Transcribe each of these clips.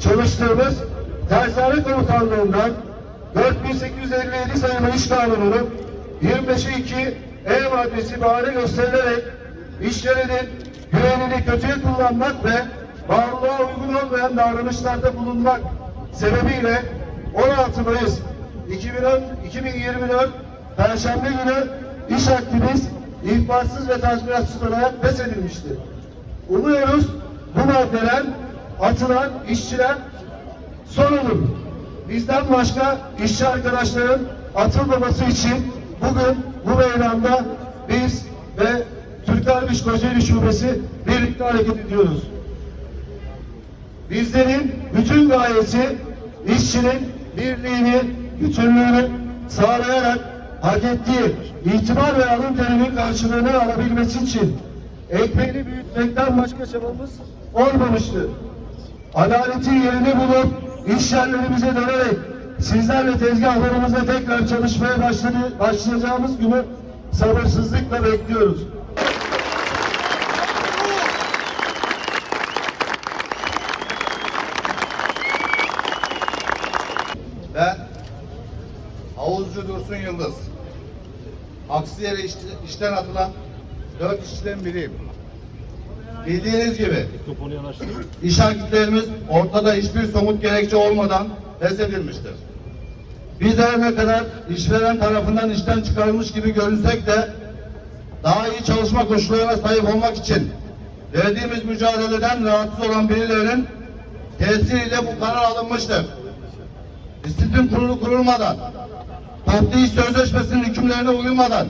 çalıştığımız tersane komutanlığından 4857 sayılı iş kanununun 25'i 2 E maddesi bahane gösterilerek işçilerin güvenini kötüye kullanmak ve bağlılığa uygun olmayan davranışlarda bulunmak sebebiyle 16 Mayıs 2010, 2024 Perşembe günü iş akdimiz ihbarsız ve tazminatsız olarak feshedilmiştir. Umuyoruz bu maddeler atılan işçiler son. Bizden başka işçi arkadaşların atılmaması için bugün bu meydanda biz ve Türk Harbiş Kocaeli Şubesi birlikte hareket ediyoruz. Bizlerin bütün gayesi işçinin birliğini, bütünlüğünü sağlayarak hak ettiği itibar ve alın terinin karşılığını alabilmesi için ekmeğini büyütmekten başka çabamız olmamıştır. Adaletin yerini bulup iş yerlerimize dönerek sizlerle tezgahlarımızda tekrar çalışmaya başladı, başlayacağımız günü sabırsızlıkla bekliyoruz. Ben Havuzcu Dursun Yıldız. Aksi yere iş- işten atılan dört işçiden biriyim. Bildiğiniz gibi iş akitlerimiz ortada hiçbir somut gerekçe olmadan feshedilmiştir. Biz her ne kadar işveren tarafından işten çıkarılmış gibi görünsek de daha iyi çalışma koşullarına sahip olmak için verdiğimiz mücadeleden rahatsız olan birilerinin tesiriyle bu karar alınmıştır. Disiplin kurulu kurulmadan, toplu iş sözleşmesinin hükümlerine uyulmadan,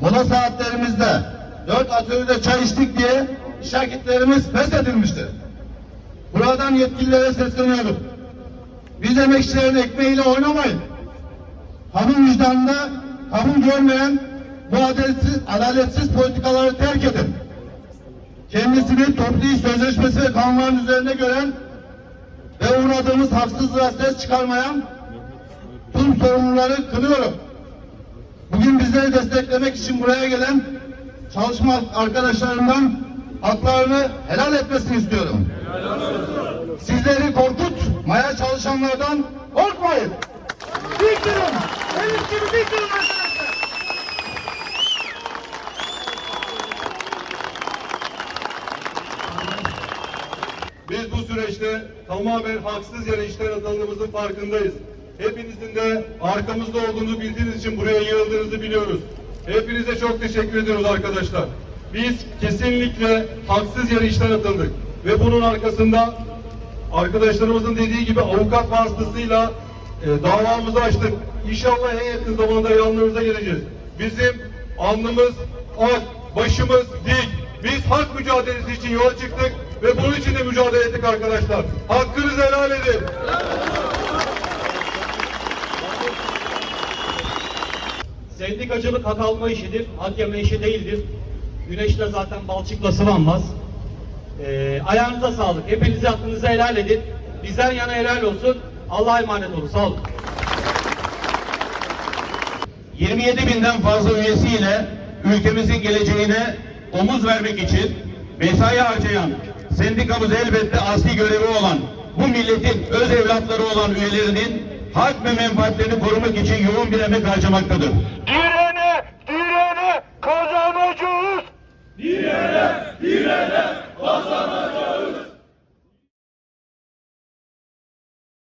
mola saatlerimizde dört atölyede çay içtik diye iş akitlerimiz feshedilmiştir. Buradan yetkililere sesleniyorum. Biz emekçilerin ekmeğiyle oynamayın. Kamu vicdanında kabul görmeyen bu adaletsiz, adaletsiz politikaları terk edin. Kendisini toplu iş sözleşmesi ve kanunların üzerine gören ve uğradığımız haksızlığa ses çıkarmayan tüm sorumluları kınıyorum. Bugün bizleri desteklemek için buraya gelen çalışma arkadaşlarımdan haklarını helal etmesini istiyorum. Sizleri korkutmaya çalışanlardan korkmayın. Durun. Benim gibi durun arkadaşlar. Biz bu süreçte tamamen haksız yere işten atıldığımızın farkındayız. Hepinizin de arkamızda olduğunu bildiğiniz için buraya yığıldığınızı biliyoruz. Hepinize çok teşekkür ediyoruz arkadaşlar. Biz kesinlikle haksız yere işten atıldık. Ve bunun arkasında arkadaşlarımızın dediği gibi avukat vasıtasıyla e, davamızı açtık. İnşallah en yakın zamanda yanlarınıza geleceğiz. Bizim alnımız ak, başımız dik. Biz hak mücadelesi için yola çıktık ve bunun için de mücadele ettik arkadaşlar. Hakkınızı helal edin. Sendikacılık hak alma işidir, hak yeme işi değildir. Güneşte zaten balçıkla sıvanmaz. Ee, ayağınıza sağlık. Hepinize hakkınızı helal edin. Bizden yana helal olsun. Allah'a emanet olun. Sağ olun. 27 binden fazla üyesiyle ülkemizin geleceğine omuz vermek için mesai harcayan, sendikamız elbette asli görevi olan, bu milletin öz evlatları olan üyelerinin hak ve menfaatlerini korumak için yoğun bir emek harcamaktadır. Kazanacağız. Direne direne kazanacağız.